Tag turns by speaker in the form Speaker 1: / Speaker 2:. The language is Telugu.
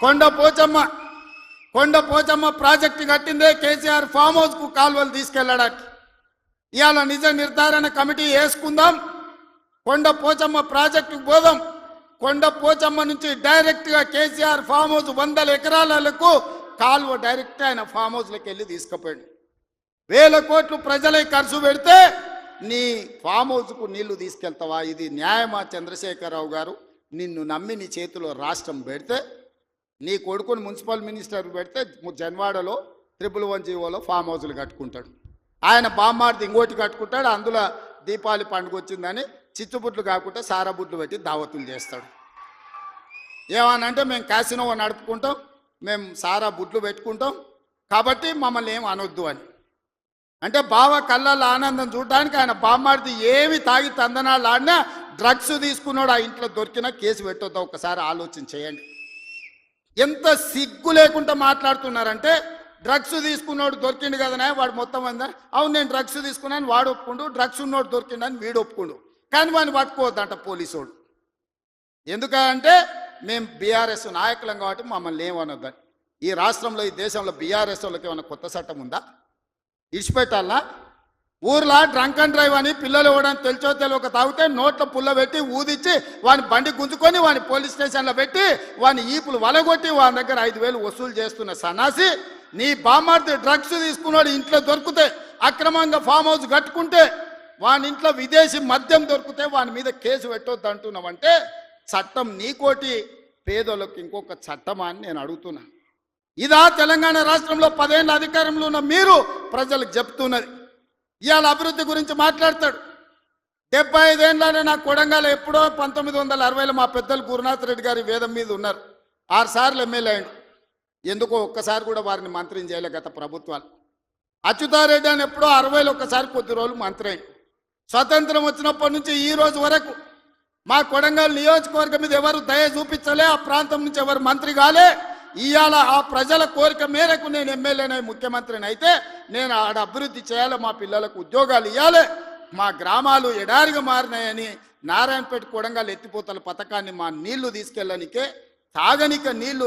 Speaker 1: కొండ పోచమ్మ కొండ పోచమ్మ ప్రాజెక్టు కట్టిందే కేసీఆర్ ఫామ్ హౌస్కు కాల్వలు కాలువలు తీసుకెళ్ళడానికి ఇవాళ నిజ నిర్ధారణ కమిటీ వేసుకుందాం కొండ పోచమ్మ ప్రాజెక్టుకు పోదాం. కొండ పోచమ్మ నుంచి డైరెక్ట్గా కేసీఆర్ ఫామ్ హౌస్ వందల ఎకరాలకు కాలువ డైరెక్ట్ ఆయన ఫామ్ హౌస్లోకి వెళ్ళి తీసుకుపోయాడు. వేల కోట్లు ప్రజలే ఖర్చు పెడితే నీ ఫామ్ హౌస్కు నీళ్ళు తీసుకెళ్తావా? ఇది న్యాయమా? చంద్రశేఖరరావు గారు నిన్ను నమ్మి నీ చేతిలో రాష్ట్రం పెడితే నీ కొడుకుని మున్సిపల్ మినిస్టర్ పెడితే జన్వాడలో ట్రిపుల్ వన్ జీవోలో ఫామ్ హౌస్లు కట్టుకుంటాడు. ఆయన బామ్మార్ది ఇంకోటి కట్టుకుంటాడు అందులో దీపావళి పండుగ వచ్చిందని చిచ్చుబుట్లు కాకుండా సారబుట్లు పెట్టి దావతులు చేస్తాడు. ఏమనంటే మేము క్యాసినో నడుపుకుంటాం మేము సారా బుడ్లు పెట్టుకుంటాం కాబట్టి మమ్మల్ని ఏం అనొద్దు అని. అంటే బావ కళ్ళల్లో ఆనందం చూడడానికి ఆయన బామ్మార్ది ఏమి తాగి తందనాలు ఆడినా డ్రగ్స్ తీసుకున్నాడు ఆ ఇంట్లో దొరికినా కేసు పెట్టొద్దా ఒకసారి ఆలోచన చేయండి. ఎంత సిగ్గు లేకుండా మాట్లాడుతున్నారంటే డ్రగ్స్ తీసుకున్నోడు దొరికిండు కదనే వాడు మొత్తం అందా అవును నేను డ్రగ్స్ తీసుకున్నాను వాడు ఒప్పుకుండు డ్రగ్స్ ఉన్నోడు దొరికిండని వీడు ఒప్పుకుండు. కానీ వాడిని పట్టుకోవద్దంట పోలీసోడు. ఎందుకంటే మేము బీఆర్ఎస్ నాయకులం కాబట్టి మమ్మల్ని ఏమనొద్దని. ఈ రాష్ట్రంలో ఈ దేశంలో బీఆర్ఎస్ వాళ్ళకి ఏమైనా కొత్త చట్టం ఉందా? ఇడిచిపెట్టాలా ఊర్లో డ్రంక్ అండ్ డ్రైవ్ అని పిల్లలు ఇవ్వడానికి తెలిచో తెలియక తాగితే నోట్లో పుల్ల పెట్టి ఊదిచ్చి వాని బండి గుంజుకొని వాని పోలీస్ స్టేషన్లో పెట్టి వాని ఈపులు వలగొట్టి వాని దగ్గర ఐదు వేలు వసూలు చేస్తున్న సన్నాసి నీ బామార్ది డ్రగ్స్ తీసుకున్నాడు ఇంట్లో దొరికితే అక్రమంగా ఫామ్ హౌస్ కట్టుకుంటే వాని ఇంట్లో విదేశీ మద్యం దొరికితే వాని మీద కేసు పెట్టొద్దు అంటున్నావంటే చట్టం నీకోటి పేదలకు ఇంకొక చట్టమా అని నేను అడుగుతున్నా. ఇదా తెలంగాణ రాష్ట్రంలో పదేళ్ళ అధికారంలో ఉన్న మీరు ప్రజలకు చెప్తున్నది. ఇవాళ అభివృద్ధి గురించి మాట్లాడతాడు. డెబ్బై ఐదేళ్ళనే నాకు కొడంగాల ఎప్పుడో పంతొమ్మిది వందల అరవైలో మా పెద్దలు గురునాథ్ రెడ్డి గారి వేదం మీద ఉన్నారు. ఆరు సార్లు ఎమ్మెల్యే అయ్యాడు. ఎందుకో ఒక్కసారి కూడా వారిని మంత్రిని చేయలే గత ప్రభుత్వాలు. అచ్యుతారెడ్డి అని ఎప్పుడో అరవైలో ఒక్కసారి కొద్ది రోజులు మంత్రి అయ్యాడు. స్వతంత్రం వచ్చినప్పటి నుంచి ఈ రోజు వరకు మా కొడంగల్ నియోజకవర్గం మీద ఎవరు దయ చూపించలే ఆ ప్రాంతం నుంచి ఎవరు మంత్రి కాలే ఇవాళ ఆ ప్రజల కోరిక మేరకు నేను ఎమ్మెల్యేనై ముఖ్యమంత్రిని అయితే నేను ఆడ అభివృద్ధి చేయాలి మా పిల్లలకు ఉద్యోగాలు ఇవ్వాలి మా గ్రామాలు ఎడారిగా మారినాయని నారాయణపేట కొడంగల్ ఎత్తిపోతల పథకాన్ని మా నీళ్ళు తీసుకెళ్ళనికే తాగనిక నీళ్ళు